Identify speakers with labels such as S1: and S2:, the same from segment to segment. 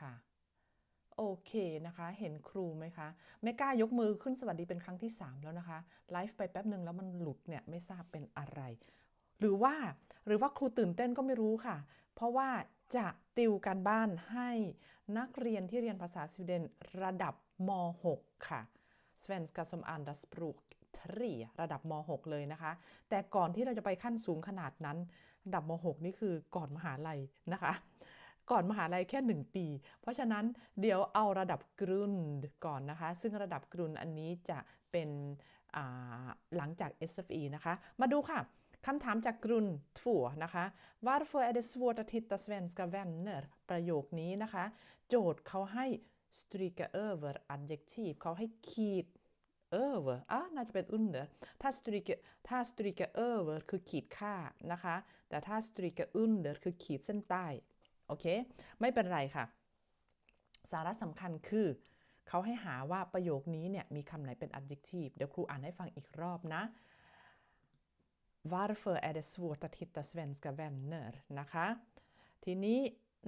S1: ค่ะ โอเคนะคะ เห็นครูไหมคะ ไม่กล้ายกมือขึ้นสวัสดีเป็นครั้งที่ 3 แล้วนะคะ ไลฟ์ไปแป๊บหนึ่งแล้วมันหลุดเนี่ยไม่ทราบเป็นอะไร หรือว่าหรือว่าครูตื่นเต้นก็ไม่รู้ค่ะ เพราะว่าจะติวการบ้านให้นักเรียนที่เรียนภาษาสวีเดนระดับม .6 ค่ะ Svenska som andra språk 3ระดับม .6 เลยนะคะ แต่ก่อนที่เราจะไปขั้นสูงขนาดนั้น ระดับม .6 นี่คือก่อนมหาลัยนะคะ ก่อนมหาลัยแค่ 1 ปี เพราะฉะนั้นเดี๋ยวเอาระดับกรุนก่อนนะคะ ซึ่งระดับกรุนอันนี้จะเป็นหลังจาก SFI นะคะ มาดูค่ะคำถามจากกรุน2นะคะ Varför är det svårt att hitta svenska vänner ประโยคนี้นะคะ โจทย์เขาให้ stryka över adjektiv เขาให้ขีด över อะน่าจะเป็น under ถ้า stryka ถ้า stryka över คือขีดค่านะคะ แต่ถ้า stryka under คือขีดเส้นใต้ โอเค ไม่เป็นไรค่ะ สาระสำคัญคือ เขาให้หาว่าประโยคนี้เนี่ยมีคำไหนเป็น adjective เดี๋ยวครูอ่านให้ฟังอีกรอบนะ Varför är det svårt att hitta svenska vänner นะคะ ทีนี้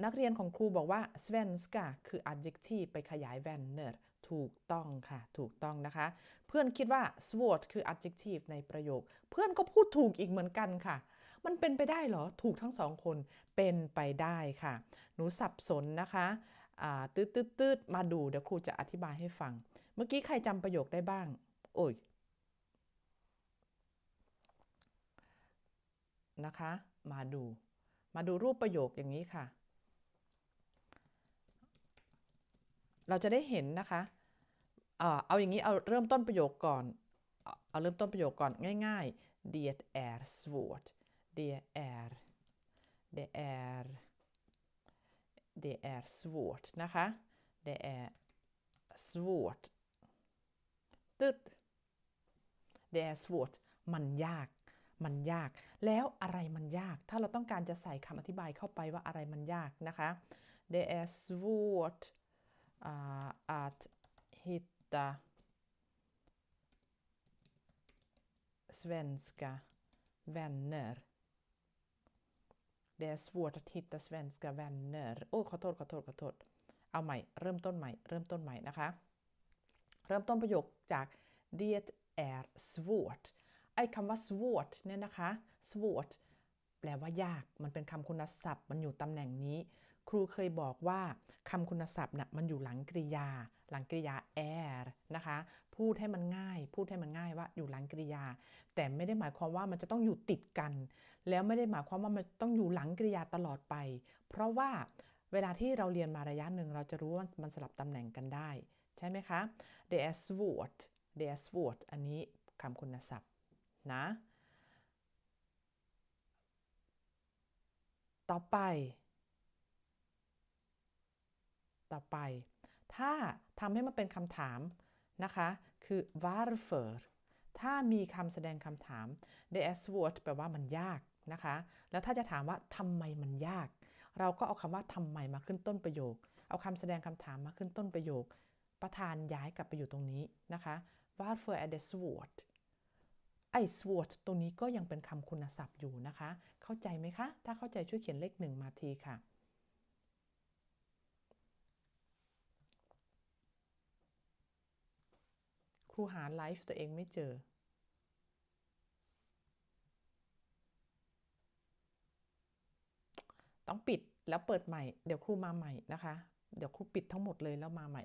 S1: นักเรียนของครูบอกว่า svenska คือ adjective ไปขยาย vänner ถูกต้องค่ะ ถูกต้องนะคะ เพื่อนคิดว่า svårt คือ adjective ในประโยค เพื่อนก็พูดถูกอีกเหมือนกันค่ะ มันเป็นไปได้เหรอ ถูกทั้งสองคนเป็นไปได้ค่ะ หนูสับสนนะคะตืดตืดตืดมาดูเดี๋ยวครูจะอธิบายให้ฟัง เมื่อกี้ใครจำประโยคได้บ้าง โอ้ยนะคะ มาดู มาดูรูปประโยคอย่างนี้ค่ะ เราจะได้เห็นนะคะ เอาอย่างนี้เอาเริ่มต้นประโยคก่อน เอาเริ่มต้นประโยคก่อนง่ายๆ det är svårt det är det är det är svårt นะคะ det är svårt ตึ๊ด det är svårt มันยาก มันยาก แล้วอะไรมันยาก ถ้าเราต้องการจะใส่คำอธิบายเข้าไปว่าอะไรมันยากนะคะ det är svårt uh, att hitta svenska vänner det är svårt att hitta svenska vänner โอ้ขอโทษขอโทษขอโทษเอาใหม่ เริ่มต้นใหม่ เริ่มต้นใหม่นะคะ เริ่มต้นประโยคจาก det är svårt ไอ้คำว่า svårt เนี่ยนะคะ svårt แปลว่ายาก มันเป็นคำคุณศัพท์ มันอยู่ตำแหน่งนี้ ครูเคยบอกว่าคำคุณศัพท์นะ่ะมันอยู่หลังกริยา หลังกริยา är นะคะ พูดให้มันง่าย พูดให้มันง่ายว่าอยู่หลังกริยา แต่ไม่ได้หมายความว่ามันจะต้องอยู่ติดกัน แล้วไม่ได้หมายความว่ามันต้องอยู่หลังกริยาตลอดไป เพราะว่าเวลาที่เราเรียนมาระยะหนึ่งเราจะรู้ว่ามันสลับตำแหน่งกันได้ ใช่ไหมคะ det är svårt det är svårt อันนี้คำคุณศัพท์นะ ต่อไป ต่อไป ถ้าทำให้มันเป็นคำถามนะคะ คือ varför ถ้ามีคำแสดงคำถาม det är svårt แปลว่ามันยากนะคะ แล้วถ้าจะถามว่าทำไมมันยาก เราก็เอาคำว่าทำไมมาขึ้นต้นประโยค เอาคำแสดงคำถามมาขึ้นต้นประโยค ประธานย้ายกลับไปอยู่ตรงนี้นะคะ varför är det svårt ไอ้ svårt ตรงนี้ก็ยังเป็นคำคุณศัพท์อยู่นะคะ เข้าใจไหมคะ ถ้าเข้าใจช่วยเขียนเลขหนึ่งมาทีค่ะ ครูหาไลฟ์ตัวเองไม่เจอ ต้องปิดแล้วเปิดใหม่ เดี๋ยวครูมาใหม่นะคะ เดี๋ยวครูปิดทั้งหมดเลยแล้วมาใหม่